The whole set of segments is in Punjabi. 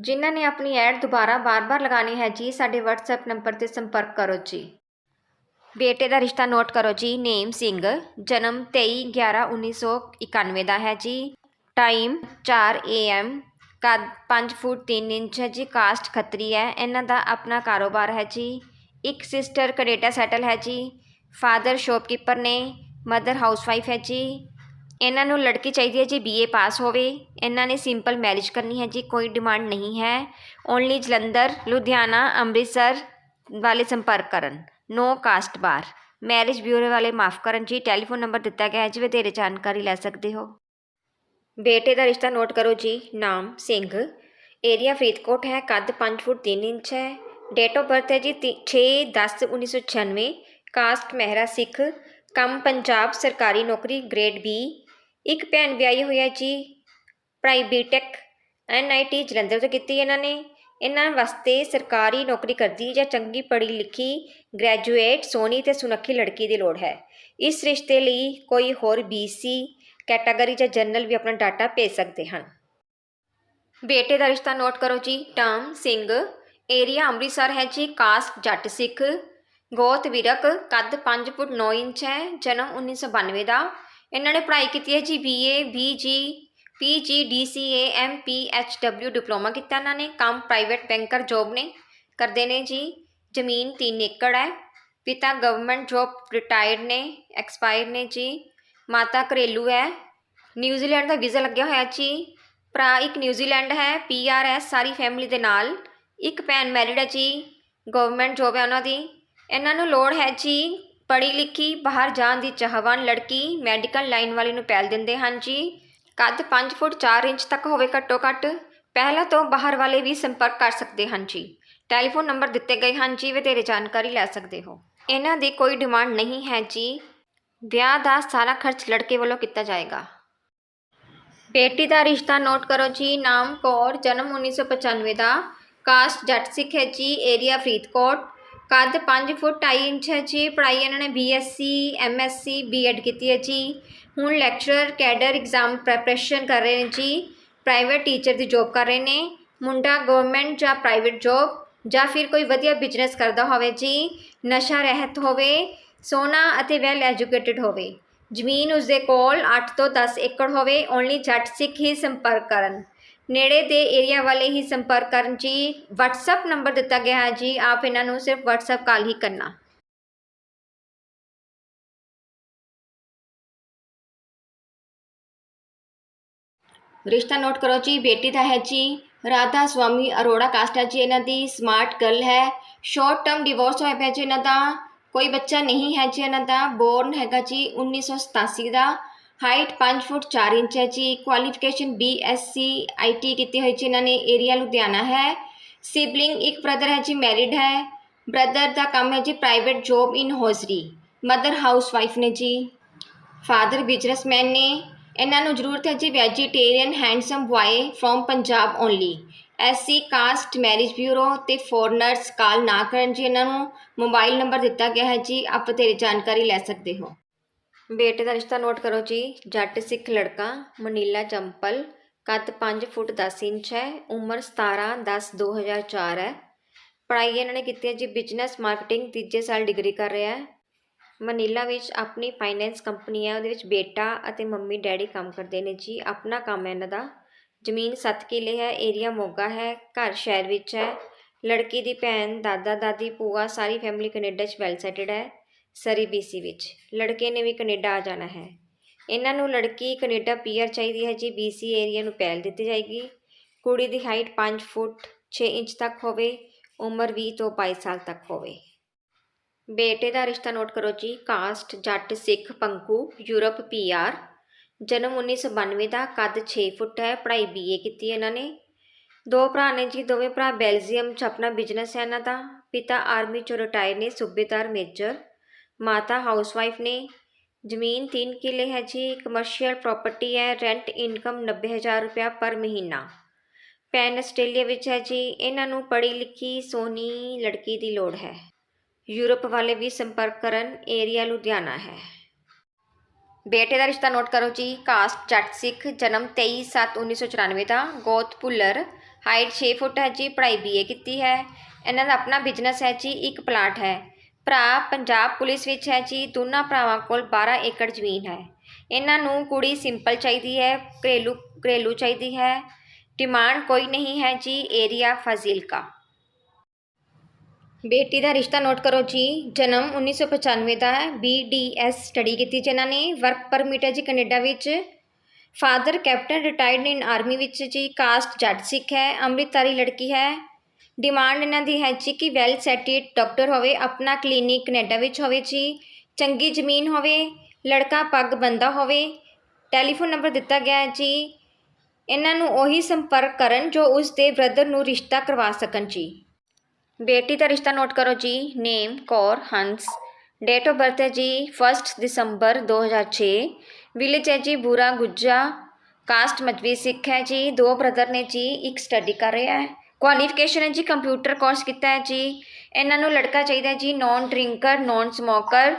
ਜਿਨ੍ਹਾਂ ਨੇ ਆਪਣੀ ਐਡ ਦੁਬਾਰਾ ਬਾਰ-ਬਾਰ ਲਗਾਣੀ ਹੈ ਜੀ, ਸਾਡੇ WhatsApp ਨੰਬਰ ਤੇ ਸੰਪਰਕ ਕਰੋ ਜੀ। ਬੇਟੇ ਦਾ ਰਿਸ਼ਤਾ ਨੋਟ ਕਰੋ ਜੀ, ਨੇਮ ਸਿੰਘ, ਜਨਮ 23/11/1991 ਦਾ ਹੈ ਜੀ। ਟਾਈਮ 4 AM ਕੱਦ 5 ਫੁੱਟ 3 ਇੰਚ ਹੈ ਜੀ, ਕਾਸਟ ਖੱਤਰੀ ਹੈ, ਇਹਨਾਂ ਦਾ ਆਪਣਾ ਕਾਰੋਬਾਰ ਹੈ ਜੀ। ਇੱਕ ਸਿਸਟਰ ਕੈਨੇਡਾ ਸੈਟਲ ਹੈ ਜੀ। ਫਾਦਰ ਸ਼ੌਪਕੀਪਰ ਨੇ ਮਦਰ ਹਾਊਸਵਾਈਫ ਹੈ ਜੀ। ਇਹਨਾਂ ਨੂੰ ਲੜਕੀ ਚਾਹੀਦੀ ਹੈ ਜੀ ਬੀਏ ਪਾਸ ਹੋਵੇ। ਇਹਨਾਂ ਨੇ ਸਿੰਪਲ ਮੈਰਿਜ ਕਰਨੀ ਹੈ ਜੀ, ਕੋਈ ਡਿਮਾਂਡ ਨਹੀਂ ਹੈ। ਓਨਲੀ ਜਲੰਧਰ, ਲੁਧਿਆਣਾ, ਅੰਮ੍ਰਿਤਸਰ ਵਾਲੇ ਸੰਪਰਕ ਕਰਨ। No caste bar marriage bureau ਵਾਲੇ ਮਾਫ ਕਰਨ ਜੀ। ਟੈਲੀਫੋਨ ਨੰਬਰ ਦਿੱਤਾ ਗਿਆ ਹੈ ਜੀ, ਵਧੇਰੇ ਜਾਣਕਾਰੀ ਲੈ ਸਕਦੇ ਹੋ। ਬੇਟੇ ਦਾ ਰਿਸ਼ਤਾ ਨੋਟ ਕਰੋ ਜੀ। ਨਾਮ ਸਿੰਘ। ਏਰੀਆ ਫਰੀਦਕੋਟ ਹੈ। ਕੱਦ 5 ਫੁੱਟ 3 ਇੰਚ ਹੈ। ਡੇਟ ਆਫ ਬਰਥ ਹੈ ਜੀ 6/10/1996 ਕਾਸਟ ਮਹਿਰਾ ਸਿੱਖ। ਕੰਮ ਪੰਜਾਬ ਸਰਕਾਰੀ ਨੌਕਰੀ ਗ੍ਰੇਡ ਬੀ ਇੱਕ ਭੈਣ ਵਿਆਹੀ ਹੋਈ ਹੈ ਜੀ ਪੜ੍ਹਾਈ ਬੀਟੈਕ ਐਨਆਈਟੀ ਜਲੰਧਰ ਤੋਂ ਕੀਤੀ ਇਹਨਾਂ ਨੇ। ਇਹਨਾਂ ਵਾਸਤੇ ਸਰਕਾਰੀ ਨੌਕਰੀ ਕਰਦੀ ਜਾਂ ਚੰਗੀ ਪੜ੍ਹੀ ਲਿਖੀ ਗ੍ਰੈਜੂਏਟ ਸੋਹਣੀ ਤੇ ਸੁਨੱਖੀ ਲੜਕੀ ਦੀ ਲੋੜ ਹੈ। ਇਸ ਰਿਸ਼ਤੇ ਲਈ ਕੋਈ ਹੋਰ ਬੀਸੀ ਕੈਟਾਗਰੀ ਜਾਂ ਜਨਰਲ ਵੀ ਆਪਣਾ ਡਾਟਾ ਭੇਜ ਸਕਦੇ ਹਨ। ਬੇਟੇ ਦਾ ਰਿਸ਼ਤਾ ਨੋਟ ਕਰੋ ਜੀ ਟਰਮ ਸਿੰਘ ਏਰੀਆ ਅੰਮ੍ਰਿਤਸਰ ਹੈ ਜੀ, ਕਾਸਟ ਜੱਟ ਸਿੱਖ, ਗੋਤ ਵਿਰਕ, ਕੱਦ 5 ਫੁੱਟ 9 ਇੰਚ ਹੈ, ਜਨਮ 1992 ਦਾ। ਇਹਨਾਂ ਨੇ ਪੜ੍ਹਾਈ ਕੀਤੀ ਹੈ ਜੀ BA BG PG DCA MPHW diploma ਕੀਤਾ ਇਹਨਾਂ ਨੇ, ਕੰਮ ਪ੍ਰਾਈਵੇਟ ਬੈਂਕਰ ਜੋਬ ਨੇ ਕਰਦੇ ਨੇ ਜੀ, ਜ਼ਮੀਨ 3 ਏਕੜ ਹੈ, ਪਿਤਾ ਗਵਰਨਮੈਂਟ ਜੋਬ ਰਿਟਾਇਰਡ ਨੇ ਐਕਸਪਾਇਰ ਨੇ ਜੀ, ਮਾਤਾ ਘਰੇਲੂ ਹੈ ਨਿਊਜ਼ੀਲੈਂਡ ਦਾ ਵੀਜ਼ਾ ਲੱਗਿਆ ਹੋਇਆ ਜੀ, ਭਰਾ ਇੱਕ ਨਿਊਜ਼ੀਲੈਂਡ ਹੈ ਪੀਆਰ ਹੈ, ਸਾਰੀ ਫੈਮਿਲੀ ਦੇ ਨਾਲ, ਇੱਕ ਭੈਣ ਮੈਰਿਡ ਹੈ ਜੀ ਗਵਰਨਮੈਂਟ ਜੋਬ ਹੈ ਉਹਨਾਂ ਦੀ, ਇਹਨਾਂ ਨੂੰ ਲੋੜ ਹੈ ਜੀ ਪੜ੍ਹੀ ਲਿਖੀ ਬਾਹਰ ਜਾਣ ਦੀ ਚਾਹਵਾਨ ਲੜਕੀ ਮੈਡੀਕਲ ਲਾਈਨ ਵਾਲੇ ਨੂੰ ਪਹਿਲ ਦਿੰਦੇ ਹਨ ਜੀ। ਕੱਦ 5 ਫੁੱਟ 4 ਇੰਚ ਤੱਕ ਹੋਵੇ ਘੱਟੋ ਘੱਟ, ਪਹਿਲਾਂ ਤੋਂ ਬਾਹਰ ਵਾਲੇ ਵੀ ਸੰਪਰਕ ਕਰ ਸਕਦੇ ਹਨ ਜੀ। ਟੈਲੀਫੋਨ ਨੰਬਰ ਦਿੱਤੇ ਗਏ ਹਨ ਜੀ, ਵਧੇਰੇ ਜਾਣਕਾਰੀ ਲੈ ਸਕਦੇ ਹੋ। ਇਹਨਾਂ ਦੀ ਕੋਈ ਡਿਮਾਂਡ ਨਹੀਂ ਹੈ ਜੀ। ਵਿਆਹ ਦਾ ਸਾਰਾ ਖਰਚ ਲੜਕੇ ਵੱਲੋਂ ਕੀਤਾ ਜਾਏਗਾ। ਬੇਟੀ ਦਾ ਰਿਸ਼ਤਾ ਨੋਟ ਕਰੋ ਜੀ, ਨਾਮ ਕੌਰ, ਜਨਮ 1995 ਦਾ। ਕਾਸਟ ਜੱਟ ਸਿੱਖ ਹੈ ਜੀ, ਏਰੀਆ ਫਰੀਦਕੋਟ। ਕੱਦ 5 ਫੁੱਟ 2 ਇੰਚ ਹੈ ਜੀ। ਪੜ੍ਹਾਈ ਇਹਨਾਂ ਨੇ ਬੀਐਸਸੀ ਐਮਐਸਸੀ ਬੀਐਡ ਕੀਤੀ ਹੈ ਜੀ। ਹੁਣ ਲੈਕਚਰਰ ਕੈਡਰ ਐਗਜ਼ਾਮ ਪ੍ਰੈਪਰੇਸ਼ਨ ਕਰ ਰਹੇ ਨੇ ਜੀ। ਪ੍ਰਾਈਵੇਟ ਟੀਚਰ ਦੀ ਜੌਬ ਕਰ ਰਹੇ ਨੇ। ਮੁੰਡਾ ਗਵਰਨਮੈਂਟ ਜਾਂ ਪ੍ਰਾਈਵੇਟ ਜੌਬ ਜਾਂ ਫਿਰ ਕੋਈ ਵਧੀਆ ਬਿਜ਼ਨਸ ਕਰਦਾ ਹੋਵੇ ਜੀ। ਨਸ਼ਾ ਰਹਿਤ ਹੋਵੇ ਸੋਨਾ ਅਤੇ ਵੈਲ ਐਜੂਕੇਟਿਡ ਹੋਵੇ। ਜ਼ਮੀਨ ਉਸਦੇ ਕੋਲ 8 ਤੋਂ 10 ਏਕੜ ਹੋਵੇ। ਓਨਲੀ ਜੱਟ ਸਿੱਖ ਹੀ ਸੰਪਰਕ ਕਰਨ। ਨੇੜੇ ਦੇ ਏਰੀਆ ਵਾਲੇ ਹੀ ਸੰਪਰਕ ਕਰਨ ਜੀ। WhatsApp ਨੰਬਰ ਦਿੱਤਾ ਗਿਆ ਹੈ ਜੀ। ਆਪ ਇਹਨਾਂ ਨੂੰ ਸਿਰਫ WhatsApp ਕਾਲ ਹੀ ਕਰਨਾ। ਰਿਸ਼ਤਾ ਨੋਟ ਕਰੋ ਜੀ। ਬੇਟੀ ਦਾ ਹੈ ਜੀ। ਰਾਧਾ ਸਵਾਮੀ ਅਰੋੜਾ ਕਾਸਟ ਹੈ ਜੀ ਇਹਨਾਂ ਦੀ। ਸਮਾਰਟ ਗਰਲ ਹੈ। ਸ਼ਾਰਟ ਟਰਮ ਡਿਵੋਰਸ ਹੋਇਆ ਪਿਆ ਜੀ ਇਹਨਾਂ ਦਾ। ਕੋਈ ਬੱਚਾ ਨਹੀਂ ਹੈ ਜੀ ਇਹਨਾਂ ਦਾ। ਬੋਰਨ ਹੈਗਾ ਜੀ 1987 ਦਾ। ਹਾਈਟ 5 ਫੁੱਟ 4 ਇੰਚ ਹੈ ਜੀ। ਕੁਆਲੀਫਿਕੇਸ਼ਨ ਬੀਐਸਸੀ ਆਈਟੀ ਕੀਤੀ ਹੋਈ ਜੀ ਇਹਨਾਂ ਨੇ। ਏਰੀਆ ਲੁਧਿਆਣਾ ਹੈ। ਸਿਬਲਿੰਗ ਇੱਕ ਬ੍ਰਦਰ ਹੈ ਜੀ ਮੈਰਿਡ ਹੈ। ਬ੍ਰਦਰ ਦਾ ਕੰਮ ਹੈ ਜੀ private job in hosiery mother house wife ਨੇ ਜੀ। ਫਾਦਰ ਬਿਜ਼ਨਸਮੈਨ ਨੇ। ਇਹਨਾਂ ਨੂੰ ਜ਼ਰੂਰਤ ਹੈ ਜੀ vegetarian handsome boy from Punjab only SC caste marriage bureau ਤੇ ਫੋਰਨਰਸ ਕਾਲ ਨਾ ਕਰਨ ਜੀ ਇਹਨਾਂ ਨੂੰ। ਮੋਬਾਈਲ ਨੰਬਰ ਦਿੱਤਾ ਗਿਆ ਹੈ ਜੀ। ਆਪ ਤੇਰੀ ਜਾਣਕਾਰੀ ਲੈ ਸਕਦੇ ਹੋ। ਬੇਟੇ ਦਾ ਰਿਸ਼ਤਾ ਨੋਟ ਕਰੋ ਜੀ। ਜੱਟ ਸਿੱਖ ਲੜਕਾ, ਮਨੀਲਾ ਚੰਪਲ, ਕੱਦ 5 ਫੁੱਟ 10 ਇੰਚ ਹੈ, ਉਮਰ 17 10 2004 ਹੈ। ਪੜ੍ਹਾਈ ਇਹਨਾਂ ਨੇ ਕੀਤੀ ਹੈ ਜੀ ਬਿਜ਼ਨਸ ਮਾਰਕੀਟਿੰਗ ਤੀਜੇ ਸਾਲ ਡਿਗਰੀ ਕਰ ਰਿਹਾ ਹੈ। ਮਨੀਲਾ ਵਿੱਚ ਆਪਣੀ ਫਾਈਨੈਂਸ ਕੰਪਨੀ ਹੈ, ਉਹਦੇ ਵਿੱਚ ਬੇਟਾ ਅਤੇ ਮੰਮੀ, ਡੈਡੀ ਕੰਮ ਕਰਦੇ ਨੇ ਜੀ। ਆਪਣਾ ਕੰਮ ਹੈ ਇਹਨਾਂ ਦਾ। ਜ਼ਮੀਨ 7 ਕਿੱਲੇ ਹੈ, ਏਰੀਆ ਮੋਗਾ ਹੈ, ਘਰ ਸ਼ਹਿਰ ਵਿੱਚ ਹੈ। ਲੜਕੀ ਦੀ ਭੈਣ, ਦਾਦਾ, ਦਾਦੀ, ਭੂਆ ਸਾਰੀ ਫੈਮਿਲੀ ਕੈਨੇਡਾ 'ਚ ਵੈਲ ਸੈਟਲਡ ਹੈ। ਸਰੀ ਬੀਸੀ ਵਿੱਚ। ਲੜਕੇ ਨੇ ਵੀ ਕੈਨੇਡਾ ਆ ਜਾਣਾ ਹੈ। ਇਹਨਾਂ ਨੂੰ ਲੜਕੀ ਕੈਨੇਡਾ ਪੀਆਰ ਚਾਹੀਦੀ ਹੈ ਜੀ। ਬੀਸੀ ਏਰੀਆ ਨੂੰ ਪਹਿਲ ਦਿੱਤੀ ਜਾਏਗੀ। ਕੁੜੀ ਦੀ ਹਾਈਟ 5 ਫੁੱਟ 6 ਇੰਚ ਤੱਕ ਹੋਵੇ, ਉਮਰ 20 ਤੋਂ 22 ਸਾਲ ਤੱਕ ਹੋਵੇ। ਬੇਟੇ ਦਾ ਰਿਸ਼ਤਾ ਨੋਟ ਕਰੋ ਜੀ। ਕਾਸਟ ਜੱਟ ਸਿੱਖ ਪੰਕੂ, ਯੂਰਪ ਪੀਆਰ। ਜਨਮ 1992 ਦਾ, ਕੱਦ 6 ਫੁੱਟ ਹੈ। ਪੜ੍ਹਾਈ ਬੀਏ ਕੀਤੀ ਇਹਨਾਂ ਨੇ। ਦੋ ਭਰਾ ਨੇ ਜੀ। ਦੋਵੇਂ ਭਰਾ ਬੈਲਜੀਅਮ 'ਚ ਆਪਣਾ ਬਿਜ਼ਨਸ ਹੈ ਇਹਨਾਂ ਦਾ। ਪਿਤਾ ਆਰਮੀ 'ਚੋਂ ਰਿਟਾਇਰ ਨੇ। ਸੂਬੇਦਾਰ ਮੇਜਰ ਮਾਤਾ ਹਾਊਸਵਾਈਫ ਨੇ ਜ਼ਮੀਨ 3 ਕਿੱਲੇ ਹੈ ਜੀ ਕਮਰਸ਼ੀਅਲ ਪ੍ਰਾਪਰਟੀ ਹੈ ਰੈਂਟ ਇਨਕਮ 90000 ਰੁਪਇਆ ਪਰ ਮਹੀਨਾ। ਪੈਨ ਆਸਟ੍ਰੇਲੀਆ ਵਿੱਚ ਹੈ ਜੀ, ਇਹਨਾਂ ਨੂੰ ਪੜ੍ਹੀ ਲਿਖੀ ਸੋਹਣੀ ਲੜਕੀ ਦੀ ਲੋੜ ਹੈ। ਯੂਰਪ ਵਾਲੇ ਵੀ ਸੰਪਰਕ ਕਰਨ ਏਰੀਆ ਲੁਧਿਆਣਾ ਹੈ। ਬੇਟੇ ਦਾ ਰਿਸ਼ਤਾ ਨੋਟ ਕਰੋ ਜੀ, ਕਾਸਟ ਜੱਟ ਸਿੱਖ, ਜਨਮ 23/7/1994 ਦਾ, ਗੋਤ ਭੁੱਲਰ, ਹਾਈਟ 6 ਫੁੱਟ ਹੈ ਜੀ, ਪੜ੍ਹਾਈ ਬੀਏ ਕੀਤੀ ਹੈ। ਇਹਨਾਂ ਦਾ ਆਪਣਾ ਬਿਜ਼ਨਸ ਹੈ ਜੀ, ਇੱਕ ਪਲਾਟ ਹੈ। ਭਰਾ ਪੰਜਾਬ ਪੁਲਿਸ ਵਿੱਚ ਹੈ ਜੀ। ਦੋਨਾਂ ਭਰਾਵਾਂ ਕੋਲ 12 ਏਕੜ ਜ਼ਮੀਨ ਹੈ। ਇਹਨਾਂ ਨੂੰ ਕੁੜੀ ਸਿੰਪਲ ਚਾਹੀਦੀ ਹੈ, ਘਰੇਲੂ ਘਰੇਲੂ ਚਾਹੀਦੀ ਹੈ। ਡਿਮਾਂਡ ਕੋਈ ਨਹੀਂ ਹੈ ਜੀ ਏਰੀਆ ਫਾਜ਼ਿਲਕਾ। ਬੇਟੀ ਦਾ ਰਿਸ਼ਤਾ ਨੋਟ ਕਰੋ ਜੀ। ਜਨਮ 1995 ਦਾ ਹੈ। ਬੀਡੀਐਸ ਸਟੱਡੀ ਕੀਤੀ ਜਿਨ੍ਹਾਂ ਨੇ। ਵਰਕ ਪਰਮਿਟ ਹੈ ਜੀ ਕੈਨੇਡਾ ਵਿੱਚ। Father captain retired in army ਵਿੱਚ ਜੀ। ਕਾਸਟ ਜੱਟ ਸਿੱਖ ਹੈ। ਅੰਮ੍ਰਿਤਧਾਰੀ ਲੜਕੀ ਹੈ। ਡਿਮਾਂਡ ਇਹਨਾਂ ਦੀ ਹੈ ਜੀ ਕਿ ਵੈਲ ਸੈਟਿਡ ਡਾਕਟਰ ਹੋਵੇ, ਆਪਣਾ ਕਲੀਨਿਕ ਕੈਨੇਡਾ ਵਿੱਚ ਹੋਵੇ ਜੀ, ਚੰਗੀ ਜ਼ਮੀਨ ਹੋਵੇ, ਲੜਕਾ ਪੱਗ ਬੰਦਾ ਹੋਵੇ ਟੈਲੀਫੋਨ ਨੰਬਰ ਦਿੱਤਾ ਗਿਆ ਹੈ ਜੀ, ਇਹਨਾਂ ਨੂੰ ਉਹੀ ਸੰਪਰਕ ਕਰਨ ਜੋ ਉਸ ਦੇ ਬ੍ਰਦਰ ਨੂੰ ਰਿਸ਼ਤਾ ਕਰਵਾ ਸਕਣ ਜੀ। ਬੇਟੀ ਦਾ ਰਿਸ਼ਤਾ ਨੋਟ ਕਰੋ ਜੀ name Kaur Hans date of birth ਹੈ ਜੀ 1 ਦਸੰਬਰ 2006 ਵਿਲੇਜ ਹੈ ਜੀ ਬੂਰਾ ਗੁੱਜਾ ਕਾਸਟ ਮਜਬੀ ਸਿੱਖ ਹੈ ਜੀ, ਦੋ ਬ੍ਰਦਰ ਨੇ ਜੀ, ਇੱਕ ਸਟੱਡੀ ਕਰ ਰਿਹਾ ਹੈ। ਕੁਆਲੀਫਿਕੇਸ਼ਨ ਹੈ ਜੀ ਕੰਪਿਊਟਰ ਕੋਰਸ ਕੀਤਾ ਹੈ ਜੀ। ਇਹਨਾਂ ਨੂੰ ਲੜਕਾ ਚਾਹੀਦਾ ਜੀ ਨੌਨ ਡਰਿੰਕਰ ਨੌਨ ਸਮੋਕਰ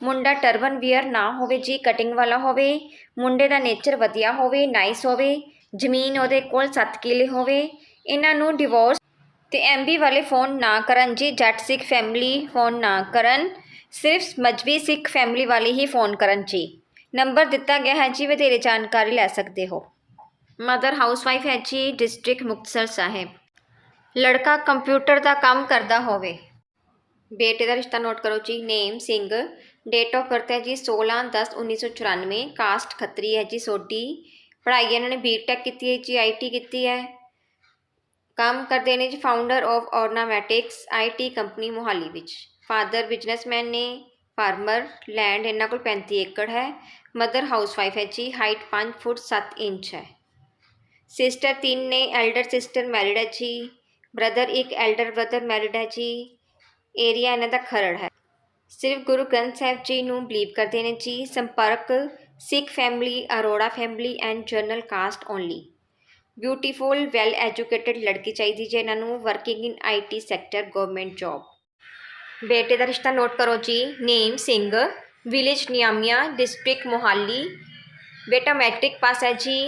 ਮੁੰਡਾ ਟਰਬਨ ਵੀਅਰ ਨਾ ਹੋਵੇ ਜੀ ਕਟਿੰਗ ਵਾਲਾ ਹੋਵੇ। ਮੁੰਡੇ ਦਾ ਨੇਚਰ ਵਧੀਆ ਹੋਵੇ ਨਾਈਸ ਹੋਵੇ। ਜ਼ਮੀਨ ਉਹਦੇ ਕੋਲ 7 ਕਿੱਲੇ ਹੋਵੇ। ਇਹਨਾਂ ਨੂੰ ਡਿਵੋਰਸ ਤੇ ਐਮਬੀ ਵਾਲੇ ਫੋਨ ਨਾ ਕਰਨ ਜੀ, ਜੱਟ ਸਿੱਖ ਫੈਮਿਲੀ ਫੋਨ ਨਾ ਕਰਨ। ਸਿਰਫ ਮਜਬੀ ਸਿੱਖ ਫੈਮਿਲੀ ਵਾਲੇ ਹੀ ਫੋਨ ਕਰਨ ਜੀ। ਨੰਬਰ ਦਿੱਤਾ ਗਿਆ ਹੈ ਜੀ, ਵਧੇਰੇ ਜਾਣਕਾਰੀ ਲੈ ਸਕਦੇ ਹੋ। ਮਦਰ ਹਾਊਸਵਾਈਫ ਹੈ ਜੀ ਡਿਸਟ੍ਰਿਕਟ ਮੁਕਤਸਰ ਸਾਹਿਬ। ਲੜਕਾ ਕੰਪਿਊਟਰ ਦਾ ਕੰਮ ਕਰਦਾ ਹੋਵੇ। ਬੇਟੇ ਦਾ ਰਿਸ਼ਤਾ ਨੋਟ ਕਰੋ ਜੀ, name Singh date of birth ਹੈ ਜੀ 16 10 1994 ਕਾਸਟ ਖੱਤਰੀ ਹੈ ਜੀ ਸੋਢੀ। ਪੜ੍ਹਾਈ ਇਹਨਾਂ ਨੇ ਬੀਟੈਕ ਕੀਤੀ ਹੈ ਜੀ ਆਈਟੀ ਕੀਤੀ ਹੈ। ਕੰਮ ਕਰਦੇ ਨੇ ਜੀ founder of Ornamatics IT company Mohali ਵਿੱਚ। ਫਾਦਰ ਬਿਜ਼ਨਸਮੈਨ ਨੇ ਫਾਰਮਰ ਲੈਂਡ ਇਹਨਾਂ ਕੋਲ 35 ਏਕੜ ਹੈ। ਮਦਰ ਹਾਊਸਵਾਈਫ ਹੈ ਜੀ ਹਾਈਟ 5 ਫੁੱਟ 7 ਇੰਚ ਹੈ। ਸਿਸਟਰ ਤਿੰਨ ਨੇ ਐਲਡਰ ਸਿਸਟਰ ਮੈਰਿਡ ਹੈ ਜੀ। ਬ੍ਰਦਰ ਇੱਕ ਐਲਡਰ ਬ੍ਰਦਰ ਮੈਰਿਡ ਹੈ ਜੀ। ਏਰੀਆ ਇਹਨਾਂ ਦਾ ਖਰੜ ਹੈ। ਸਿਰਫ ਗੁਰੂ ਗ੍ਰੰਥ ਸਾਹਿਬ ਜੀ ਨੂੰ ਬਲੀਵ ਕਰਦੇ ਨੇ ਜੀ। ਸੰਪਰਕ, Sikh family Arora family and general caste only beautiful well educated ਲੜਕੀ ਚਾਹੀਦੀ ਜੇ ਇਹਨਾਂ ਨੂੰ working in IT sector government job ਬੇਟੇ ਦਾ ਰਿਸ਼ਤਾ ਨੋਟ ਕਰੋ ਜੀ। Name Singh village Niamia district Mohali. ਬੇਟਾ ਮੈਟ੍ਰਿਕ ਪਾਸ ਹੈ ਜੀ।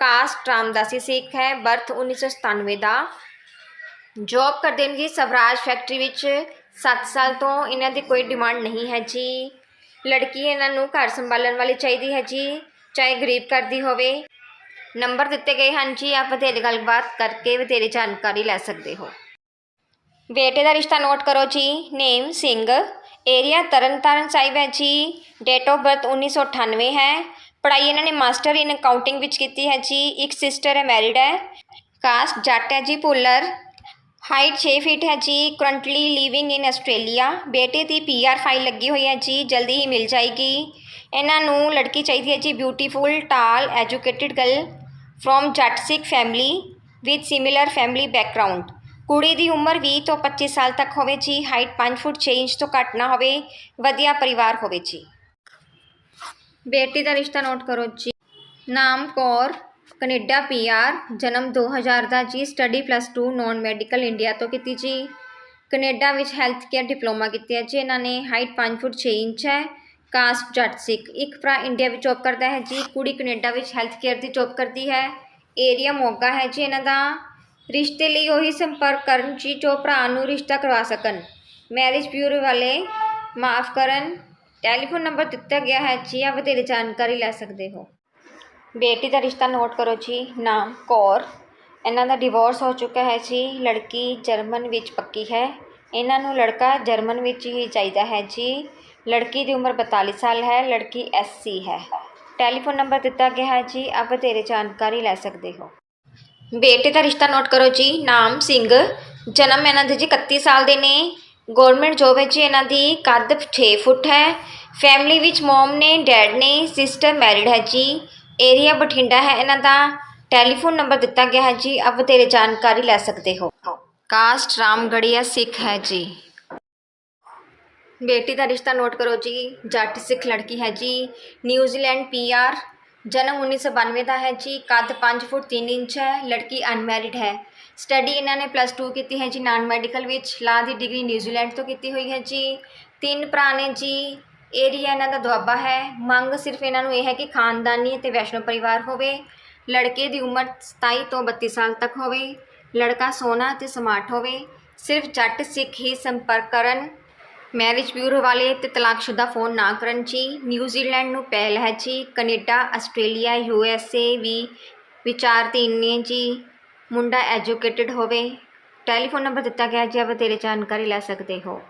ਕਾਸਟ ਰਾਮਦਾਸੀ ਸਿੱਖ ਹੈ, ਬਰਥ 1997 ਦਾ। ਜੌਬ ਕਰਦੇ ਨੇ ਜੀ ਸਵਰਾਜ ਫੈਕਟਰੀ ਵਿੱਚ 7 ਸਾਲ ਤੋਂ। ਇਹਨਾਂ ਦੀ ਕੋਈ ਡਿਮਾਂਡ ਨਹੀਂ ਹੈ ਜੀ। ਲੜਕੀ ਇਹਨਾਂ ਨੂੰ ਘਰ ਸੰਭਾਲਣ ਵਾਲੀ ਚਾਹੀਦੀ ਹੈ ਜੀ, ਚਾਹੇ ਗਰੀਬ ਘਰ ਦੀ ਹੋਵੇ। ਨੰਬਰ ਦਿੱਤੇ ਗਏ ਹਨ ਜੀ, ਆਪ ਵਧੇਰੇ ਗੱਲਬਾਤ ਕਰਕੇ ਵਧੇਰੇ ਜਾਣਕਾਰੀ ਲੈ ਸਕਦੇ ਹੋ। ਬੇਟੇ ਦਾ ਰਿਸ਼ਤਾ ਨੋਟ ਕਰੋ ਜੀ, ਨੇਮ ਸਿੰਘ। ਏਰੀਆ ਤਰਨਤਾਰਨ ਸਾਹਿਬ ਹੈ ਜੀ। ਡੇਟ ਆਫ ਬਰਥ 1998 ਹੈ। ਪੜ੍ਹਾਈ ਇਹਨਾਂ ਨੇ ਮਾਸਟਰ ਇਨ ਅਕਾਊਂਟਿੰਗ ਵਿੱਚ ਕੀਤੀ ਹੈ ਜੀ। ਇੱਕ ਸਿਸਟਰ ਹੈ, ਮੈਰਿਡ ਹੈ। ਕਾਸਟ ਜੱਟ ਹੈ ਜੀ ਭੁੱਲਰ ਹਾਈਟ 6 ਫੀਟ ਹੈ ਜੀ। Currently living in Australia. ਬੇਟੇ ਦੀ ਪੀਆਰ ਫਾਈਲ ਲੱਗੀ ਹੋਈ ਹੈ ਜੀ। ਜਲਦੀ ਹੀ ਮਿਲ ਜਾਏਗੀ। ਇਹਨਾਂ ਨੂੰ ਲੜਕੀ ਚਾਹੀਦੀ ਹੈ ਜੀ। Beautiful, tall, educated girl from Jatt Sikh family with similar family background. ਕੁੜੀ ਦੀ ਉਮਰ 20 ਤੋਂ 25 ਸਾਲ ਤੱਕ ਹੋਵੇ ਜੀ। ਹਾਈਟ 5 ਫੁੱਟ 6 ਇੰਚ ਤੋਂ ਘੱਟ ਨਾ ਹੋਵੇ। ਵਧੀਆ ਪਰਿਵਾਰ ਹੋਵੇ ਜੀ। ਬੇਟੀ ਦਾ ਰਿਸ਼ਤਾ ਨੋਟ ਕਰੋ ਜੀ। ਨਾਮ ਕੌਰ, ਕੈਨੇਡਾ ਪੀਆਰ ਜਨਮ 2000 ਦਾ ਜੀ। Study plus 2 non medical India ਤੋਂ ਕੀਤੀ ਜੀ। ਕੈਨੇਡਾ ਵਿੱਚ ਹੈਲਥ ਕੇਅਰ ਡਿਪਲੋਮਾ ਕੀਤੀ ਹੈ ਜੀ। ਇਹਨਾਂ ਨੇ ਹਾਈਟ 5 ਫੁੱਟ 6 ਇੰਚ ਹੈ, ਕਾਸਟ ਜੱਟ ਸਿੱਖ। ਇੱਕ ਭਰਾ ਇੰਡੀਆ ਵਿੱਚ ਜੌਬ ਕਰਦਾ ਹੈ ਜੀ। ਕੁੜੀ ਕੈਨੇਡਾ ਵਿੱਚ ਹੈਲਥ ਕੇਅਰ ਦੀ ਜੌਬ ਕਰਦੀ ਹੈ। ਏਰੀਆ ਮੋਗਾ ਹੈ ਜੀ ਇਹਨਾਂ ਦਾ। ਰਿਸ਼ਤੇ ਲਈ ਉਹੀ ਸੰਪਰਕ ਕਰਨ ਜੀ ਜੋ ਭਰਾ ਨੂੰ ਰਿਸ਼ਤਾ ਕਰਵਾ ਸਕਣ। ਮੈਰਿਜ ਬਿਊਰੋ ਵਾਲੇ ਮਾਫ ਕਰਨ। ਟੈਲੀਫੋਨ ਨੰਬਰ ਦਿੱਤਾ ਗਿਆ ਹੈ, ਜੀ ਆ ਵਧੇਰੇ ਜਾਣਕਾਰੀ ਲੈ ਸਕਦੇ ਹੋ। ਬੇਟੀ ਦਾ ਰਿਸ਼ਤਾ ਨੋਟ ਕਰੋ ਜੀ, ਨਾਮ ਕੌਰ। ਇਹਨਾਂ ਦਾ ਡਿਵੋਰਸ ਹੋ ਚੁੱਕਾ ਹੈ ਜੀ, ਲੜਕੀ ਜਰਮਨ ਵਿੱਚ ਪੱਕੀ ਹੈ। ਇਹਨਾਂ ਨੂੰ ਲੜਕਾ ਜਰਮਨ ਵਿੱਚ ਹੀ ਚਾਹੀਦਾ ਹੈ ਜੀ। ਲੜਕੀ ਦੀ ਉਮਰ 42 ਸਾਲ ਹੈ, ਲੜਕੀ ਐਸਸੀ ਹੈ। ਟੈਲੀਫੋਨ ਨੰਬਰ ਦਿੱਤਾ ਗਿਆ ਹੈ ਜੀ ਆਪ ਵਧੇਰੇ ਜਾਣਕਾਰੀ ਲੈ ਸਕਦੇ ਹੋ। ਬੇਟੇ ਦਾ ਰਿਸ਼ਤਾ ਨੋਟ ਕਰੋ ਜੀ, ਨਾਮ ਸਿੰਘ। ਜਨਮ ਇਹਨਾਂ ਦੇ ਜੀ 31 ਸਾਲ ਦੇ ਨੇ। ਗਵਰਨਮੈਂਟ ਜੋਬ ਹੈ ਜੀ ਇਹਨਾਂ ਦੀ ਕੱਦ 6 ਫੁੱਟ ਹੈ। ਫੈਮਿਲੀ ਵਿੱਚ ਮਮ ਨੇ, ਡੈਡ ਨੇ, ਸਿਸਟਰ ਮੈਰਿਡ ਹੈ ਜੀ। ਏਰੀਆ ਬਠਿੰਡਾ ਹੈ। ਇਹਨਾਂ ਦਾ ਟੈਲੀਫੋਨ ਨੰਬਰ ਦਿੱਤਾ ਗਿਆ ਹੈ ਜੀ। ਆਪ ਵਧੇਰੇ ਜਾਣਕਾਰੀ ਲੈ ਸਕਦੇ ਹੋ। ਕਾਸਟ ਰਾਮਗੜੀਆ ਸਿੱਖ ਹੈ ਜੀ। ਬੇਟੀ ਦਾ ਰਿਸ਼ਤਾ ਨੋਟ ਕਰੋ ਜੀ। ਜੱਟ ਸਿੱਖ ਲੜਕੀ ਹੈ ਜੀ। ਨਿਊਜ਼ੀਲੈਂਡ ਪੀਆਰ ਜਨਮ 1992 ਦਾ ਹੈ ਜੀ। ਕੱਦ 5 ਫੁੱਟ 3 ਇੰਚ ਹੈ। ਲੜਕੀ ਅਨਮੈਰਿਡ ਹੈ। ਸਟੱਡੀ ਇਹਨਾਂ ਨੇ ਪਲੱਸ 2 ਕੀਤੀ ਹੈ ਜੀ ਨਾਨ ਮੈਡੀਕਲ ਵਿੱਚ ਲਾ ਦੀ ਡਿਗਰੀ ਨਿਊਜ਼ੀਲੈਂਡ ਤੋਂ ਕੀਤੀ ਹੋਈ ਹੈ ਜੀ। ਤਿੰਨ ਭਰਾ ਨੇ ਜੀ ਏਰੀਆ ਇਹਨਾਂ ਦਾ ਦੁਆਬਾ ਹੈ। ਮੰਗ ਸਿਰਫ ਇਹਨਾਂ ਨੂੰ ਇਹ ਹੈ ਕਿ ਖਾਨਦਾਨੀ ਅਤੇ ਵੈਸ਼ਨੋ ਪਰਿਵਾਰ ਹੋਵੇ। ਲੜਕੇ ਦੀ ਉਮਰ 27 ਤੋਂ 32 ਸਾਲ ਤੱਕ ਹੋਵੇ। ਲੜਕਾ ਸੋਹਣਾ ਅਤੇ ਸਮਾਰਟ ਹੋਵੇ। ਸਿਰਫ ਜੱਟ ਸਿੱਖ ਹੀ ਸੰਪਰਕ ਕਰਨ। ਮੈਰਿਜ ਬਿਊਰੋ ਵਾਲੇ ਤੇ ਤਲਾਕਸ਼ੁਦਾ ਫੋਨ ਨਾ ਕਰਨ ਜੀ। ਨਿਊਜ਼ੀਲੈਂਡ ਨੂੰ ਪਹਿਲ ਹੈ ਜੀ। Canada, Australia U S A ਵੀ ਵਿਚਾਰਧੀਨ ਨੇ ਜੀ। ਮੁੰਡਾ ਐਜੂਕੇਟਿਡ ਹੋਵੇ ਟੈਲੀਫੋਨ ਨੰਬਰ ਦਿੱਤਾ ਗਿਆ ਜੇ ਆਪ ਵਧੇਰੇ ਜਾਣਕਾਰੀ ਲੈ ਸਕਦੇ ਹੋ।